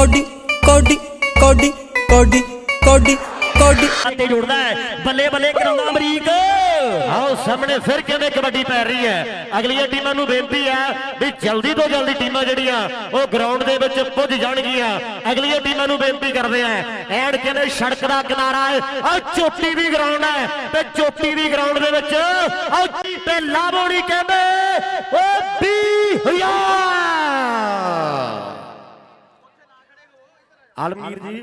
Cody ਕੋਡੀ ਕੋਡੀ ਕੋਡੀ ਕੋਡੀ ਕੋਡੀ। ਤੇ ਜੁੜਦਾ ਹੈ। ਬੱਲੇ ਬੱਲੇ ਕਰਾਉਂਦਾ ਅਮਰੀਕ। ਆਓ ਸਾਹਮਣੇ ਫਿਰ ਕਹਿੰਦੇ ਕਬੱਡੀ ਪੈ ਰਹੀ ਹੈ? ਅਗਲੀਆਂ ਟੀਮਾਂ ਨੂੰ ਬੇਨਤੀ ਹੈ ਵੀ ਜਲਦੀ ਤੋਂ ਜਲਦੀ ਟੀਮਾਂ ਜਿਹੜੀਆਂ, ਉਹ ਗਰਾਊਂਡ ਦੇ ਵਿੱਚ ਪੁੱਜ ਜਾਣਗੀਆਂ। ਅਗਲੀਆਂ ਟੀਮਾਂ ਨੂੰ ਬੇਨਤੀ ਕਰਦੇ ਆ ਐਡ ਕਹਿੰਦੇ ਸੜਕ ਦਾ ਕਿਨਾਰਾ ਹੈ। ਆ ਚੋਟੀ ਵੀ ਗਰਾਊਂਡ ਹੈ ਤੇ ਚੋਟੀ ਵੀ ਗਰਾਊਂਡ ਦੇ ਵਿੱਚ ਆ ਤੇ ਲਾਵੋਣੀ ਕਹਿੰਦੇ ਓ 20000 ਆਲਮਗੀਰ ਜੀ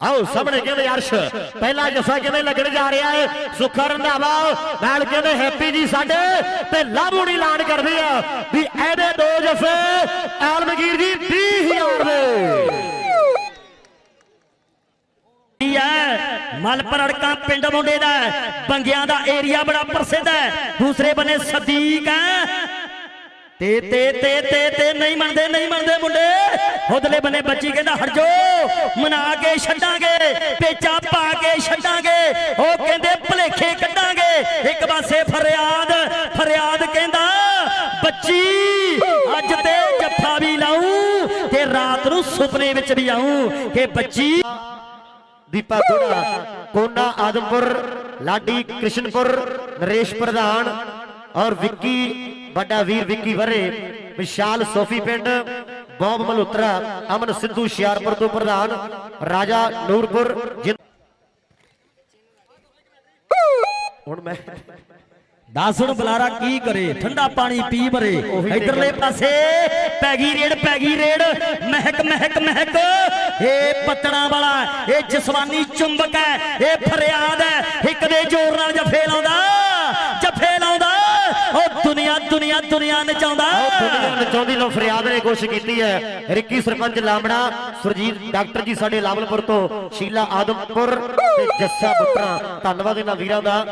ਆਓ ਸਾਹਮਣੇ ਕਹਿੰਦੇ ਅਰਸ਼ ਪਹਿਲਾ ਜੱਫਾ ਕਹਿੰਦੇ ਲੱਗਣ ਜਾ ਰਿਹਾ ਹੈ ਸੁੱਖਾ ਰੰਧਾਵਾ ਨਾਲ ਕਹਿੰਦੇ ਹੈਪੀ ਜੀ ਸਾਡੇ ਤੇ ਲਾਭੂਣੀ ਐਲਾਨ ਕਰਦੇ ਆ ਵੀ ਇਹਦੇ ਦੋ ਜੱਫੇ ਆਲਮਗੀਰ ਜੀ 20000 ਦੇ ਕੀ ਹੈ ਮਲਪਰ ਅੜਕਾਂ ਪਿੰਡ ਮੁੰਡੇ ਦਾ। ਬੰਗਿਆਂ ਦਾ ਏਰੀਆ ਬੜਾ ਪ੍ਰਸਿੱਧ ਹੈ ਦੂਸਰੇ ਬੰਨੇ ਸਦੀਕ ਹੈ ਤੇ ਤੇ ਤੇ ਤੇ ਤੇ ਨਹੀਂ ਮੰਨਦੇ ਨਹੀਂ ਮੰਨਦੇ ਮੁੰਡੇ। ਉਧਲੇ ਬੰਨੇ ਬੱਚੀ ਕਹਿੰਦਾ, ਹਟ ਮਨਾ ਕੇ ਛੱਡਾਂਗੇ, ਪੇਚਾ ਪਾ ਕੇ ਛੱਡਾਂਗੇ, ਉਹ ਕਹਿੰਦੇ ਭਲੇਖੇ ਕੱਢਾਂਗੇ। ਇੱਕ ਪਾਸੇ ਫਰਿਆਦ ਫਰਿਆਦ ਕਹਿੰਦਾ, ਬੱਚੀ, ਅੱਜ ਤੇ ਜੱਫਾ ਵੀ ਲਾਉਂ ਤੇ ਰਾਤ ਨੂੰ ਸੁਪਨੇ ਵਿੱਚ ਵੀ ਆਉਂ ਕਿ ਬੱਚੀ ਦੀਪਾ ਗੁੜਾ, ਕੋਨਾ ਆਦਮਪੁਰ, ਲਾਡੀ ਕ੍ਰਿਸ਼ਨਪੁਰ, ਨਰੇਸ਼ ਪ੍ਰਧਾਨ ਔਰ ਵਿੱਕੀ ਵੱਡਾ ਵੀਰ ਵਿੱਕੀ ਵਰੇ ਵਿਸ਼ਾਲ ਸੋਫੀ ਪਿੰਡ ਬੌਬ ਮਲਹੋਤਰਾ ਅਮਨ ਸਿੱਧੂ ਹੁਸ਼ਿਆਰਪੁਰ ਤੋਂ ਪ੍ਰਧਾਨ ਰਾਜਾ ਨੂਰਪੁਰ ਹੁਣ ਮੈਂ ਦੱਸ ਹੁਣ ਬੁਲਾਰਾ ਕੀ ਕਰੇ? ਠੰਡਾ ਪਾਣੀ ਪੀ ਬਰੇ ਇਧਰਲੇ ਪਾਸੇ ਪੈ ਗਈ ਰੇੜ ਪੈ ਗਈ ਰੇੜ ਮਹਿਕ ਮਹਿਕ ਮਹਿਕ। ਇਹ ਪਤਣਾ ਵਾਲਾ ਇਹ ਜਸਵਾਨੀ ਚੁੰਬਕ ਹੈ ਇਹ ਫਰਿਆਦ ਹੈ ਇੱਕ ਦੇ ਜ਼ੋਰ ਨਾਲ ਜਫੇ ਲਾਉਂਦਾ ਜਫੇ ਦੁਨੀਆ ਦੁਨੀਆ ਦੁਨੀਆ ਨਚਾਉਂਦਾ ਦੁਨੀਆ ਨਚਾਉਂਦੀ ਲੋ ਫਰਿਆਦ ਨੇ ਕੋਸ਼ਿਸ਼ ਕੀਤੀ ਹੈ। ਰਿੱਕੀ ਸਰਪੰਚ ਲਾਮੜਾ ਸੁਰਜੀਤ, ਡਾਕਟਰ ਜੀ ਸਾਡੇ ਲਾਵਲਪੁਰ ਤੋਂ, ਸ਼ੀਲਾ ਆਦਮਪੁਰ ਤੇ ਜੱਸਾ ਬੁੱਟਰਾ। ਧੰਨਵਾਦ ਇਹਨਾਂ ਵੀਰਾਂ ਦਾ।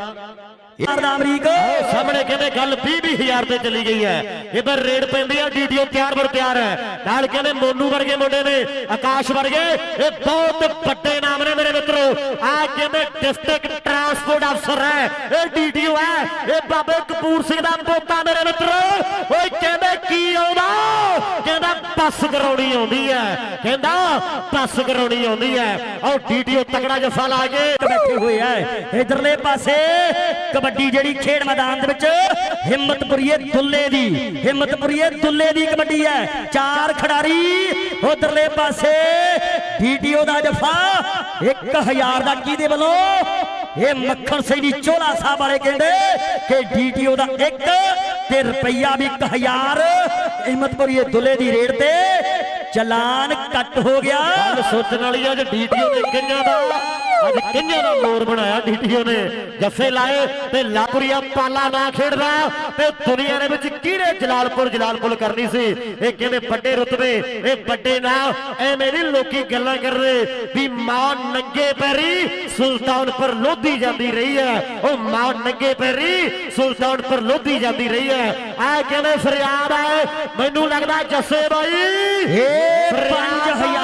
ਯਾਰ ਦਾ ਅਮਰੀਕ ਸਾਹਮਣੇ ਕਹਿੰਦੇ ਗੱਲ 20 ਹਜ਼ਾਰ ਤੇ ਚਲੀ ਗਈ ਹੈ। ਇਧਰ ਰੇਡ ਪੈਂਦੀ ਆ ਡੀਡੀਓ ਤਿਆਰ ਬਰ ਤਿਆਰ ਹੈ। ਨਾਲ ਕਹਿੰਦੇ ਮੋਨੂ ਵਰਗੇ ਮੁੰਡੇ ਨੇ, ਆਕਾਸ਼ ਵਰਗੇ। ਇਹ ਬਹੁਤ ਵੱਡੇ ਨਾਮ ਨੇ ਮੇਰੇ ਮਿੱਤਰੋ। ਆ ਕਹਿੰਦੇ ਡਿਸਟ੍ਰਿਕਟ ਟਰਾਂਸਪੋਰਟ ਅਫਸਰ ਹੈ। ਇਹ ਡੀਡੀਓ ਹੈ। ਇਹ ਬਾਬੇ ਕਪੂਰ ਸਿੰਘ ਦਾ ਪੋਤਾ ਮੇਰੇ ਮਿੱਤਰੋ। ਓਏ ਕਹਿੰਦੇ ਕੀ ਆਉਂਦਾ? ਕਹਿੰਦਾ ਬੱਸ ਕਰਾਉਣੀ ਆਉਂਦੀ ਹੈ। ਕਹਿੰਦਾ ਬੱਸ ਕਰਾਉਣੀ ਆਉਂਦੀ ਹੈ। ਉਹ ਡੀਡੀਓ ਤਕੜਾ ਜਫਾ ਲਾ ਕੇ ਬੈਠੇ ਹੋਏ ਆ ਇਧਰਲੇ ਪਾਸੇ ਕਬੱਡੀ ਜਿਹੜੀ ਖੇਡ ਮੈਦਾਨ ਦੇ ਵਿੱਚ ਹਿੰਮਤਪੁਰੀਏ ਦੁੱਲੇ ਦੀ, ਹਿੰਮਤਪੁਰੀਏ ਦੁੱਲੇ ਦੀ ਕਬੱਡੀ ਹੈ। ਚਾਰ ਖਿਡਾਰੀ ਉਧਰਲੇ ਪਾਸੇ ਡੀਟੀਓ ਦਾ ਜਫਾ 1000 ਦਾ ਕਿਹਦੇ ਵੱਲੋਂ? ਇਹ ਮੱਖਣ ਸਿੰਘ ਦੀ ਚੋਲਾ ਸਾਹਿਬ ਵਾਲੇ ਕਹਿੰਦੇ ਕਿ ਡੀਟੀਓ ਦਾ 1 ਤੇ ਰੁਪਈਆ ਵੀ 1000 ਹਿੰਮਤਪੁਰੀਏ ਦੁੱਲੇ ਦੀ ਰੇਡ ਤੇ ਚਲਾਨ ਕੱਟ ਹੋ ਗਿਆ। ਗੱਲ ਸੋਚਣ ਵਾਲੀ ਆ ਜੇ ਡੀਟੀਓ ਨੇ ਕਈਆਂ ਦਾ ਅੱਜ ਕਈਆਂ ਦਾ ਮੋਰ ਬਣਾਇਆ ਡੀਟੀਓ ਨੇ? ਜੱਫੇ ਲਾਏ ਤੇ ਲਾਪੁਰੀਆ ਪਾਲਾ ਨਾ ਖੇਡਦਾ ਤੇ ਦੁਨੀਆ ਦੇ ਵਿੱਚ ਕਿਹੜੇ ਜਲਾਲਪੁਰ ਜਲਾਲਪੁਰ ਕਰਨੀ ਸੀ? ਇਹ ਕਹਿੰਦੇ ਵੱਡੇ ਰੁਤਬੇ ਇਹ ਵੱਡੇ ਨਾ ਐਵੇਂ ਨਹੀਂ ਲੋਕੀ ਗੱਲਾਂ ਕਰ ਰਹੇ ਵੀ ਮਾਂ ਨੰਗੇ ਪੈਰੀ ਸੁਲਤਾਨਪੁਰ ਲੋਧੀ ਜਾਂਦੀ ਰਹੀ ਹੈ। ਉਹ ਮਾਂ ਨੰਗੇ ਪੈਰੀ ਸੁਲਤਾਨਪੁਰ ਲੋਧੀ ਜਾਂਦੀ ਰਹੀ ਹੈ। ਆ ਕਹਿੰਦੇ ਫਰਿਆਦ ਹੈ ਮੈਨੂੰ ਲੱਗਦਾ ਜੱਸੇ ਬਾਈ ਇਹ ਫਰਿਆਦ 5000